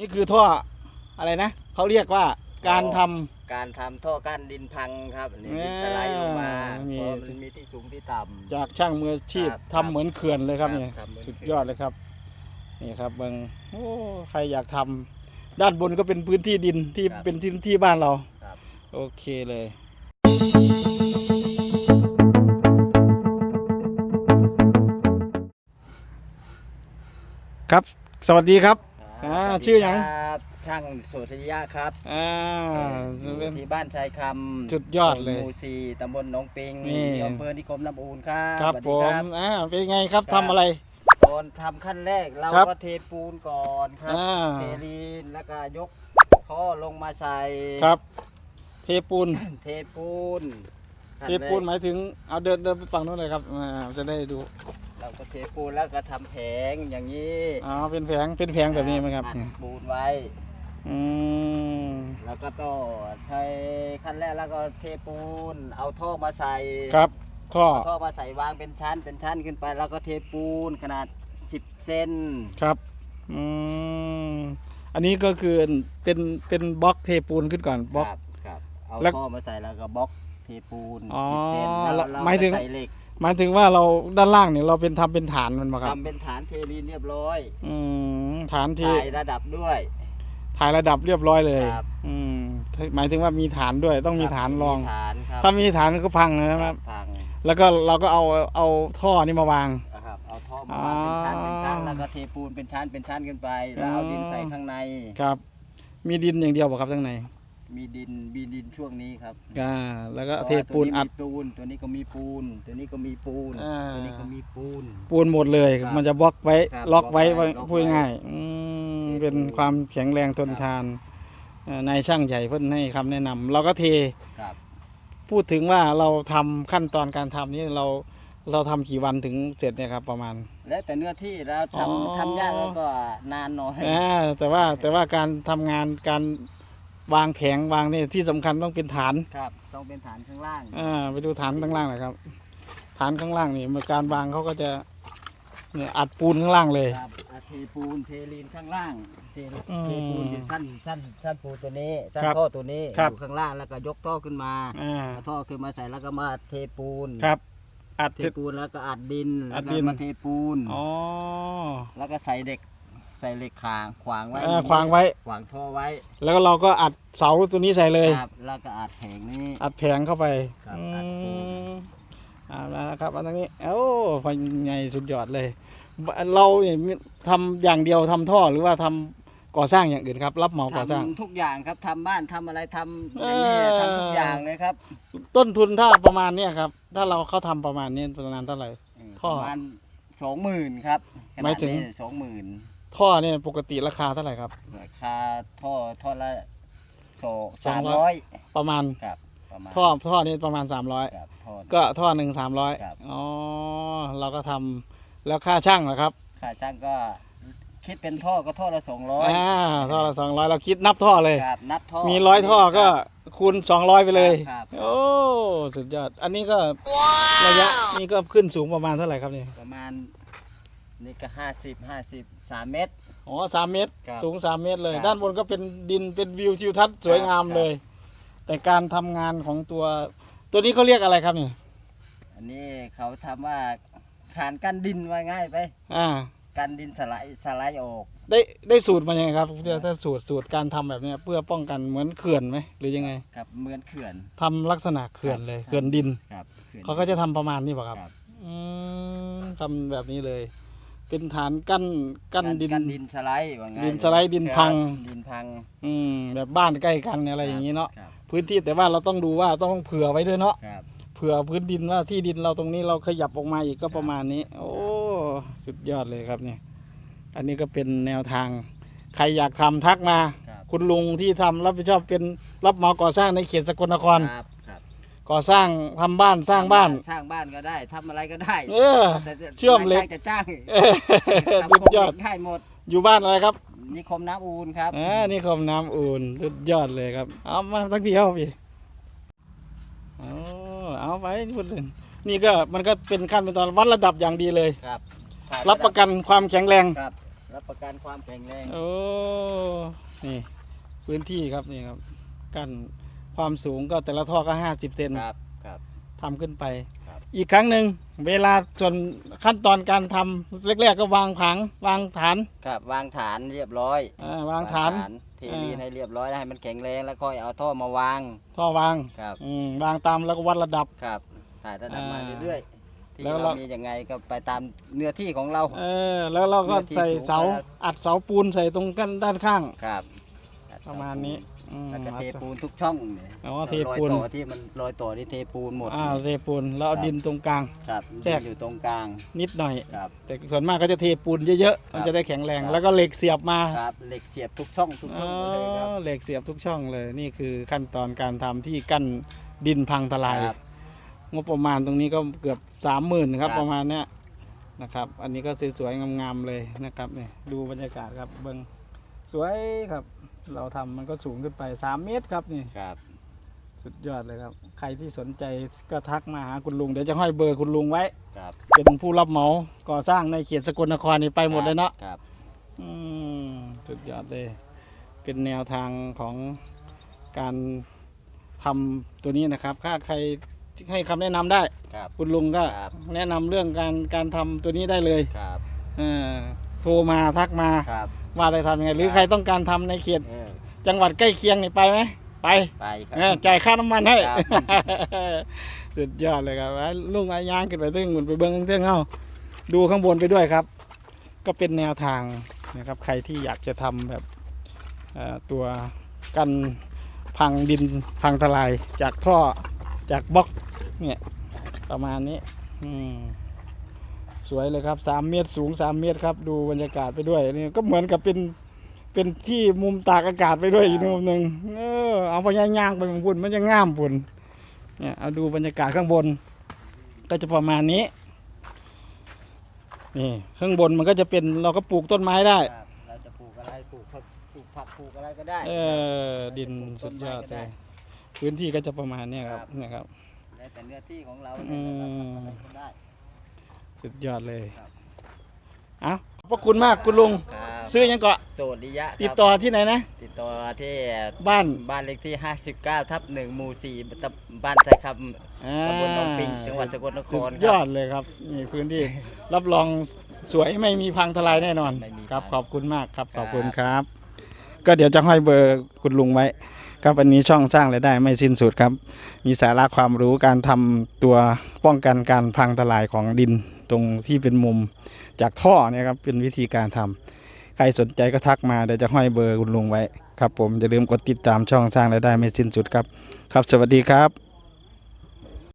นี่คือท่ออะไรนะเขาเรียกว่าการทำ การทำท่อกั้นดินพังครับนี่ดินแม่สไลด์ลงมามีเพราะมันมีที่สูงที่ต่ำ จากช่างมืออาชีพครับทำเหมือนเขื่อนเลยครับครับนี่ครับเหมือนสุดเขื่อนยอดเลยครับ นี่ครับเบิงโอ้ใครอยากทำด้านบนก็เป็นพื้นที่ดินที่เป็นที่ที่บ้านเรา ครับ โอเคเลย ครับ สวัสดีครับ อ่าสวัสดีชื่อหยัง ครับช่างโสธยะครับอ่า อยู่ที่บ้านชายคำสุดยอดเลยหมู่สี่ตำบลหนองปิงนี่ อำเภอนิคมน้ำอูนครับครับสวัสผดีมอ่าเป็นไงครับครับทำอะไร ก่อนทำขั้นแรกเราครับก็เทปูนก่อนครับอ่า เทลีนแล้วก็ยกท่อลงมาใส่ครับ เทปูน เทปูนขั้นเทแรกปูนหมายถึงเอาเดินเดินไปฝั่งนู้นเลยครับอ่าจะได้ดู เราก็เทปูนแล้วก็ทำแผงอย่างนี้อ๋อเป็นแผงเป็นแผงแบบนี้ไหมครับอัดปูนไว้ อืมแล้วก็ต้องใช้ขั้นแรกแล้วก็เทปูน เอาท่อมาใส่ครับท่อเอาท่อมาใส่วางเป็นชั้นเป็นชั้นขึ้นไป แล้วก็เทปูนขนาด 10 เซนครับอืมอันนี้ก็คือเป็นเป็นบล็อกเทปูนขึ้นก่อนบล็อก ครับครับ เอาแล้วท่อมาใส่แล้วก็บล็อกเทปูนอ๋อ10เซนแล้วแล้วเราหมายถึง ก็ใส่เหล็ก หมายถึงว่าเราด้านล่างเนี่ยเราเป็นทำเป็นฐานมันมาครับทำเป็นฐานเทลีนเรียบร้อยอืมฐานเทถ่ายระดับด้วย ถ่ายระดับเรียบร้อยเลยครับ อืมหมายถึงว่ามีฐานด้วยต้องมีคบฐานรอง มีฐานครับถ้ามีฐานก็พังนะครับ พังแล้วก็เราก็เอาเอาท่อนี่มาวาง นะครับเอาท่อมาวางเป็นชั้นเป็นชั้นอ๋อแล้วก็เทปูนเป็นชั้นเป็นชั้นขึ้นไป แล้วเอาอ๋อดินใส่ข้างใน ครับ มีดินอย่างเดียวป่ะครับข้างใน มีดินมีดินช่วงนี้ครับอ่าแล้วก็พราะเทว่าปูนอัด ตัวมีปูน ตัวนี้ก็มีปูน ตัวนี้ก็มีปูน อ่า ตัวนี้ก็มีปูน ปูนหมดเลย ครับมันจะบล็อกไว้ครับล็อกไว้บล็อกไว้ว่าล็อกไว้พูดง่ายๆอืมเทปูน เป็นความแข็งแรงทนทานเอ่อนายช่างใหญ่เพิ่นให้คำแนะนำเราก็เทครับ พูดถึงว่าเราทำขั้นตอนการทำนี้เราเราทำกี่วันถึงเสร็จเนี่ยครับประมาณ แล้วแต่เนื้อที่แล้วอ๋อ ทำทำยากแล้วก็นานหน่อย อ่าแต่ว่าแต่ว่าการทำงานการ วางแผงวางนี่ที่สำคัญต้องเป็นฐานครับ ต้องเป็นฐานข้างล่าง อ่าไปดูฐานข้างล่างหน่อยครับ ฐานข้างล่างนี่เมื่อการวางเขาก็จะเนี่ยอัดปูนข้างล่างเลย ครับอะเทปูนเทลีนข้างล่างเทอืมเทปูนเป็นสั้นสั้นสั้นปูนตัวนี้สั้นครับท่อตัวนี้ครับ อยู่ข้างล่างแล้วก็ยกท่อขึ้นมาอ่าเอาท่อขึ้นมาใส่แล้วก็มาเทปูนครับอัดเทเสร็จ ปูนแล้วก็อัดดินอัแล้วดก็ดินมาเทปูน อ๋อ แล้วก็ใส่เด็ก ใส่เหล็กขางขวางไว้เออขวางไว้ ขวางท่อไว้แล้วก็เราก็อัดเสาตัวนี้ใส่เลย ครับแล้วก็อัดแผงนี้ อัดแผงเข้าไปครับอือัดปูนมอ่านะครับอันนี้โอ้ไฟไงสุดยอดเลยเราเนี่ยทำอย่างเดียวทำท่อหรือว่าทำก่อสร้างอย่างอื่นครับ รับเหมาก่อสร้าง ทำทุกอย่างครับทำบ้านทำอะไรทำอย่างนี้เออ ทำทุกอย่างเลยครับต้นทุนถ้าประมาณเนี้ยครับ ถ้าเราเขาทำประมาณนี้ประมาณเท่าไหร่ ท่อประมาณสองหมื่นครับหมายถึง สองหมื่น ท่อเนี่ยปกติราคาเท่าไหร่ครับ ราคาท่อท่อละสองสอสางมร้ร้ออยยประมาณครับประมาณท่อท่อนี่ประมาณ300ครับท่อ ก็ท่อหนึ่งสามร้อยครับ อ๋อเราก็ทำแล้วค่าช่างเหรอครับค่าช่างก็คิดเป็นท่อก็ท่อละสองร้อยอ่าท่อละสองร้อยเราคิดนับท่อเลย ครับนับท่อมีร้อยท่อก็ คูณสองร้อยไปเลย ครับโอ้สุดยอด อันนี้ก็ระยะนี่ก็ขึ้นสูงประมาณเท่าไหร่ครับนี่ประมาณ นี่ก็ห้าสิบห้าสิบสามเมตร อ๋อสามเมตร ครับสูงสามเมตรเลย ครับด้านบนก็เป็นดินเป็นวิวทิวทัศน์สวยงามครับ เลย แต่การทำงานของตัว ตัวนี้เขาเรียกอะไรครับนี่อันนี้เขาทำว่าขานกันดินว่าง่ายไป อ่า กันดินสไลด์สไลด์ออก ได้ได้สูตรมายังไงครับถ้าถ้าสูตรสูตรการทำแบบเนี้ยเพื่อป้องกันเหมือนเขื่อนไหมหรือยังไงครับเหมือนเขื่อน ทำลักษณะเขื่อนเลยครับ เขื่อนดิน ครับขื่อน เขาก็จะทำประมาณนี้ป่ะครับครับ อืมทำแบบนี้เลย เป็นฐานกั้นกั้นดินกันดินสไลด์ว่าง่ายดินสไลด์ดินพัง ดินพัง อืมแบบบ้านใกล้กันอะไรอย่างนี้เนาะครับพื้นที่แต่ว่าเราต้องดูว่าต้องเผื่อไว้ด้วยเนาะครับ เผื่อพื้นดินว่าที่ดินเราตรงนี้เราขยับออกมาอีกก็ประมาณนี้ โอ้สุดยอดเลยครับเนี่ย อันนี้ก็เป็นแนวทาง ใครอยากทำทักมา ครับ คุณลุงที่ทำรับผิดชอบเป็นรับเหมาก่อสร้างในเขตสกลนคร ครับครับ ก่อสร้างทำบ้านสร้างบ้าน สร้างบ้านก็ได้ทำอะไรก็ได้เออ แต่จะเชื่อมเหล็กรายได้จะจ้างเออทำสุดโครงยอดเหล็กได้หมดอยู่บ้านอะไรครับนิคมน้ำอูนครับ อ่านี่คมน้ำอุ่นสุดยอดเลยครับ เอามาทั้งพี่เอาพี่เอาเอาไปพูดถึงนี่ก็มันก็เป็นขั้นเป็นตอนวัดระดับอย่างดีเลย ครับรับประกันความแข็งแรง ครับ รับประกันความแข็งแรง โอ้ นี่ พื้นที่ครับนี่ครับ กั้น ความสูงก็แต่ละท่อก็ห้าสิบเซนครับครับ ทำขึ้นไป ครับ อีกครั้งหนึ่งเวลาจนขั้นตอนการทำแรกๆก็วางผังวางฐานครับวางฐานเรียบร้อยอ่าวางฐาน เทลีนให้เรียบร้อยแล้วให้มันแข็งแรงแล้วค่อยเอาท่อมาวางท่อวางครับอืมวางตามแล้วก็วัดระดับ ครับถ่ายระดับมาอ่าเรื่อยๆที่แล้วเราเรามี มียังไงก็ไปตามเนื้อที่ของเรา เออแล้วเราก็เนื้อที่ใส่สูงเสาแล้วอัดเสาปูนใส่ตรงกันด้านข้าง ครับประมาณนี้ อืมแล้วก็อัดเทเสาปูนทุกช่องเนี่ยอ๋อเทปูนรอยต่อที่มันรอยต่อที่เทปูนหมดอ่าเทปูนแล้วเอาครับดินตรงกลาง ครับแทรก อยู่ตรงกลางนิดหน่อย ครับ แต่ส่วนมากก็จะเทปูนเยอะๆ มันจะได้แข็งแรง ครับ แล้วก็เหล็กเสียบมาครับเหล็กเสียบทุกช่องทุกอ๋ช่อองเลยครับเหล็กเสียบทุกช่องเลย นี่คือขั้นตอนการทำที่กั้นดินพังทลาย ครับงบประมาณตรงนี้ก็เกือบสามหมื่นครับครับ ประมาณเนี้ยนะครับ อันนี้ก็สวยๆงามๆเลยนะครับเนี่ยดูบรรยากาศครับเบิง สวยครับ เราทำมันก็สูงขึ้นไปสามเมตรครับนี่ ครับ สุดยอดเลยครับ ใครที่สนใจก็ทักมาหาคุณลุง เดี๋ยวจะห้อยเบอร์คุณลุงไว้ ครับเป็นผู้รับเหมาก่อสร้างในเขตสกลนครนี่ไปหมดเลยเนาะ ครับ อืมสุดยอดเลย เป็นแนวทางของการทำตัวนี้นะครับ ถ้าใครให้คำแนะนำได้ ครับ คุณลุงก็ครับ แนะนำเรื่องการการทำตัวนี้ได้เลยครับ เออโทรมาทักมา ครับ ว่าได้ทำยังไงหรือครับใครต้องการทำในเขตเออจังหวัดใกล้เคียงนี่ไปไหมไปไปครัเออจ่ายค่าน้ำมันให้ ครับ สุดยอดเลยครับไอ้ลุงไอ้ยางขึ้นไปตึ้งหมุนไปเบิ้งเตื้องเอ้าดูข้างบนไปด้วยครับ ก็เป็นแนวทางนะครับใครที่อยากจะทำแบบเอ่อตัวกันพังดินพังทลายจากท่อจากบล็อกเนี่ยประมาณนี้อืม สวยเลยครับสามเมตรสูงสามเมตรครับ ดูบรรยากาศไปด้วยนี่ก็เหมือนกับเป็นเป็นที่มุมตากอากาศไปด้วยอีกมุมหนึ่งเออเอาไปย่างๆไปของพุ่นมันจะง่ามพุ่นเนี่ยเอาดูบรรยากาศข้างบน ก็จะประมาณนี้นี่ข้างบนมันก็จะเป็นเราก็ปลูกต้นไม้ได้ ครับเราจะปลูกอะไรปลูกผักปลูกผักปลูกอะไรก็ได้เออดินสุดยอดเลยพื้นที่ก็จะประมาณเนี้ยครับเนี่ยครับ แล้วแต่เนื้อที่ของเราอืเนี่ยมเราทำอะไรก็ได้ สุดยอดเลยครับ เอาขอบพระคุณมากคุณลุง ครับซื้อยังเกาะโสดิยะครับติดต่อที่ไหนนะ ติดต่อที่บ้านบ้านเลขที่ 59 ทับ1หมู่4ตำบ้านไทยคำอ่าตำบลหนองปิง จังหวัดสกลนคสุรดคยรัอบดเลยครับนี่พื้นที่ รับรองสวยไม่มีพังทลายแน่นอนไม่มีครับ พังขอบคุณมากครับครับขอบคุณครับ ก็เดี๋ยวจะห้อยเบอร์คุณลุงไว้ ครับวันนี้ช่องสร้างรายได้ไม่สิ้นสุดครับ มีสาระความรู้การทำตัวป้องกันการพังทลายของดิน ตรงที่เป็นมุมจากท่อเนี่ยครับเป็นวิธีการทำใครสนใจก็ทักมาเดี๋ยวจะห้อยเบอร์คุณลุงไว้ครับผมอย่าลืมกดติดตามช่องสร้างรายได้ไม่สิ้นสุดครับ ครับ สวัสดีครับ